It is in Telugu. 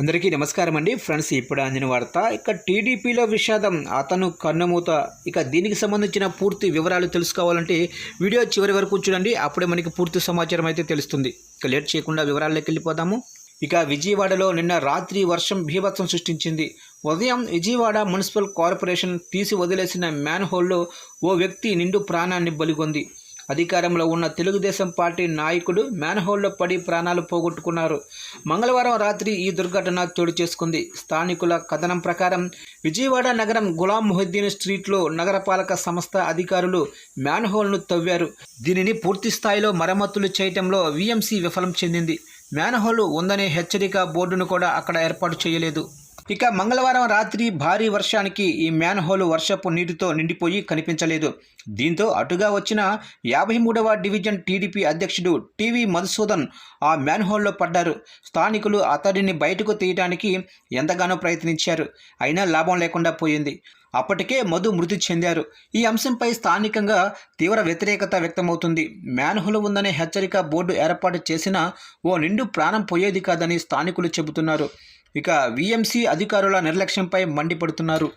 అందరికీ నమస్కారం అండి ఫ్రెండ్స్ ఇప్పుడు అందిన వార్త ఇక టీడీపీలో విషాదం అతను కన్నుమూత. ఇక దీనికి సంబంధించిన పూర్తి వివరాలు తెలుసుకోవాలంటే వీడియో చివరి వరకు చూడండి. అప్పుడే మనకి పూర్తి సమాచారం అయితే తెలుస్తుంది. ఇక లేట్ చేయకుండా వివరాల్లోకి వెళ్ళిపోదాము. ఇక విజయవాడలో నిన్న రాత్రి వర్షం భీభత్సం సృష్టించింది. ఉదయం విజయవాడ మున్సిపల్ కార్పొరేషన్ తీసి వదిలేసిన మ్యాన్ హోల్లో ఓ వ్యక్తి నిండు ప్రాణాన్ని బలిగొంది. అధికారంలో ఉన్న తెలుగుదేశం పార్టీ నాయకుడు మ్యాన్హోల్లో పడి ప్రాణాలు పోగొట్టుకున్నారు. మంగళవారం రాత్రి ఈ దుర్ఘటన చోటు చేసుకుంది. స్థానికుల కథనం ప్రకారం విజయవాడ నగరం గులాం మొహిద్దీన్ స్ట్రీట్లో నగరపాలక సంస్థ అధికారులు మ్యాన్హోల్ను తవ్వారు. దీనిని పూర్తి స్థాయిలో మరమ్మతులు చేయటంలో వీఎంసీ విఫలం చెందింది. మ్యాన్హోల్ ఉందనే హెచ్చరిక బోర్డును కూడా అక్కడ ఏర్పాటు చేయలేదు. ఇక మంగళవారం రాత్రి భారీ వర్షానికి ఈ మ్యాన్ హోల్ వర్షపు నీటితో నిండిపోయి కనిపించలేదు. దీంతో అటుగా వచ్చిన యాభై మూడవ డివిజన్ టీడీపీ అధ్యక్షుడు టీవీ మధుసూదన్ ఆ మ్యాన్ హోల్లో పడ్డారు. స్థానికులు అతడిని బయటకు తీయడానికి ఎంతగానో ప్రయత్నించారు. అయినా లాభం లేకుండా పోయింది. అప్పటికే మధు మృతి చెందారు. ఈ అంశంపై స్థానికంగా తీవ్ర వ్యతిరేకత వ్యక్తమవుతుంది. మ్యాన్హోల్ ఉందనే హెచ్చరిక బోర్డు ఏర్పాటు చేసినా ఓ నిండు ప్రాణం పోయేది కాదని స్థానికులు చెబుతున్నారు. ఇక వీఎంసీ అధికారుల నిర్లక్ష్యంపై మండిపడుతున్నారు.